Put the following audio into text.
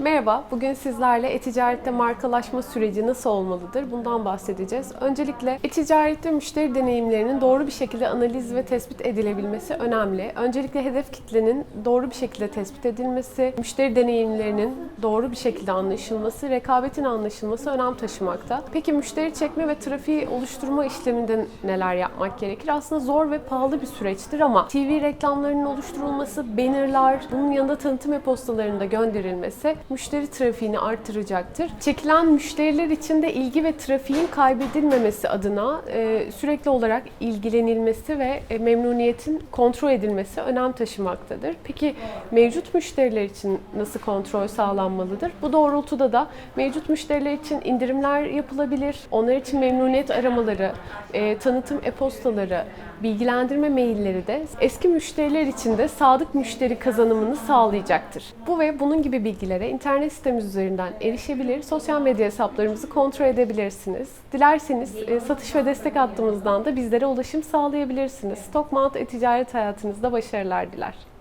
Merhaba, bugün sizlerle e-ticarette markalaşma süreci nasıl olmalıdır? Bundan bahsedeceğiz. Öncelikle e-ticarette müşteri deneyimlerinin doğru bir şekilde analiz ve tespit edilebilmesi önemli. Öncelikle hedef kitlenin doğru bir şekilde tespit edilmesi, müşteri deneyimlerinin doğru bir şekilde anlaşılması, rekabetin anlaşılması önem taşımakta. Peki müşteri çekme ve trafiği oluşturma işleminde neler yapmak gerekir? Aslında zor ve pahalı bir süreçtir ama TV reklamlarının oluşturulması, bannerlar, bunun yanında tanıtım e-postalarında gönderilmesi müşteri trafiğini artıracaktır. Çekilen müşteriler için de ilgi ve trafiğin kaybedilmemesi adına e, sürekli olarak ilgilenilmesi ve e, memnuniyetin kontrol edilmesi önem taşımaktadır. Peki mevcut müşteriler için nasıl kontrol sağlanmalıdır? Bu doğrultuda da mevcut müşteriler için indirimler yapılabilir. Onlar için memnuniyet aramaları, e, tanıtım e-postaları, bilgilendirme mailleri de eski müşteriler için de sadık müşteri kazanımını sağlayacaktır. Bu ve bunun gibi bilgilere internet sitemiz üzerinden erişebilir, sosyal medya hesaplarımızı kontrol edebilirsiniz. Dilerseniz e, satış ve destek hattımızdan da bizlere ulaşım sağlayabilirsiniz. Stokmount e-ticaret hayatınızda başarılar diler.